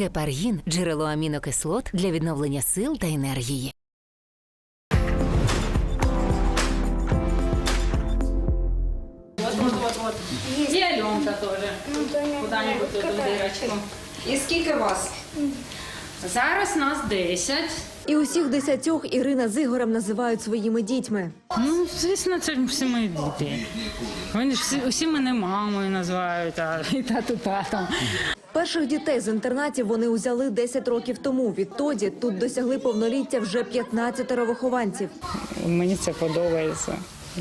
Гепаргін джерело амінокислот для відновлення сил та енергії. Вот, вот, вот, вот. И Аленка. Куда-нибудь тут в дырочку. І скільки вас? Зараз нас 10. І усіх десятьох Ірина з Ігорем називають своїми дітьми. Ну, звісно, це ж всі мої діти. Вони ж всі, усі мене мамою називають, а і тату татом. Перших дітей з інтернатів вони узяли 10 років тому. Відтоді тут досягли повноліття вже 15 вихованців. Мені це подобається.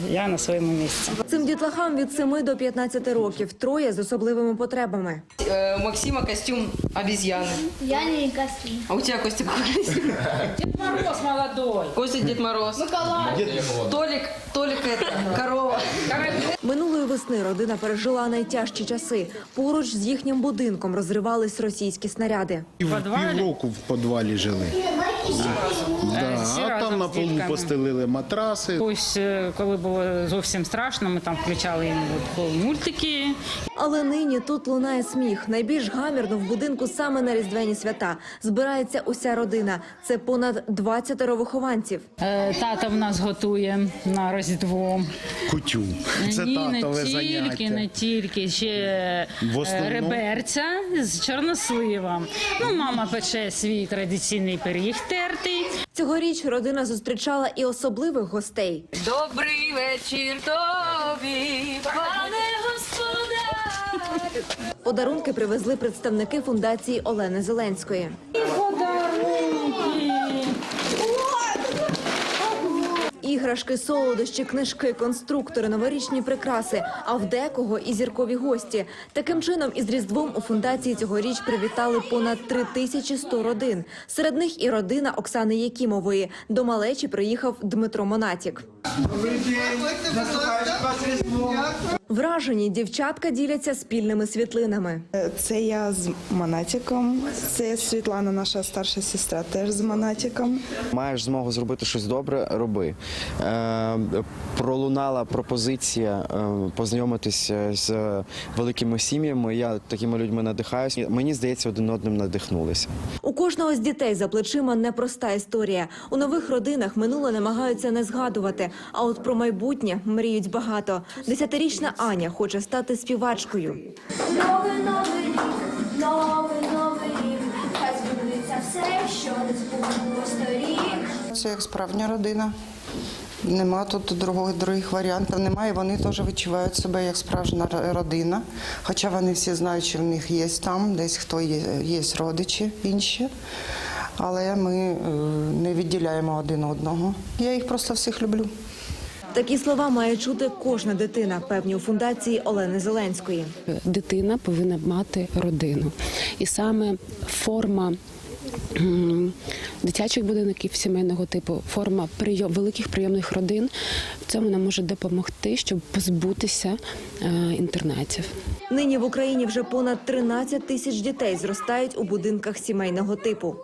Я на своєму місці. Цим дітлахам від 7 до 15 років, троє з особливими потребами. Е, у Максима костюм обезьяны. Я не костюм. А у тебя Костя какой костюм? Дід Мороз молодой. Костя Дед Мороз. Толик, Толик это, корова. Весни родина пережила найтяжчі часи. Поруч з їхнім будинком розривались російські снаряди. І в Подвалі? півроку в підвалі жили. Да. всі А разом там на з полу дітками. постелили матраси. Ось е, коли було зовсім страшно, ми там включали їм от, мультики. Але нині тут лунає сміх. Найбільш гамірно в будинку саме на різдвяні свята. Збирається уся родина. Це понад 20 вихованців. Е, Тата в нас готує на Різдво. Кутю. Це Ні, не татове тільки, заняття. не тільки ще е, основному? реберця з чорносливом. Ну, мама пече свій традиційний пиріг тертий. Цьогоріч родина зустрічала і особливих гостей. Добрий вечір тобі, пане господар. Подарунки привезли представники фундації Олени Зеленської. Іграшки, солодощі, книжки, конструктори, новорічні прикраси, а в декого і зіркові гості. Таким чином, із Різдвом у фундації цьогоріч привітали понад 3100 родин. Серед них і родина Оксани Якімової. До малечі приїхав Дмитро Монатік. Вражені дівчатка діляться спільними світлинами. Це я з Монатіком. Це Світлана, наша старша сестра, теж з Монатіком. Маєш змогу зробити щось добре, роби. Е, пролунала пропозиція е, познайомитися з великими сім'ями. Я такими людьми надихаюся. Мені здається, один одним надихнулися. У кожного з дітей за плечима непроста історія. У нових родинах минуле намагаються не згадувати, а от про майбутнє мріють багато. Десятирічна Аня хоче стати співачкою. Новий новий рік, новий новий рік. Хай збудеться все, що не збулося торік. Це як справжня родина. Нема тут другого других варіантів. Немає. Вони теж відчувають себе як справжня родина. Хоча вони всі знають, що в них є там, десь хто є, є родичі інші. Але ми е, не відділяємо один одного. Я їх просто всіх люблю. Такі слова має чути кожна дитина, певні у фундації Олени Зеленської. дитина повинна мати родину. І саме форма дитячих будинків сімейного типу, форма прийом великих прийомних родин в цьому нам може допомогти, щоб позбутися е, інтернатів. Нині в Україні вже понад 13 тисяч дітей зростають у будинках сімейного типу.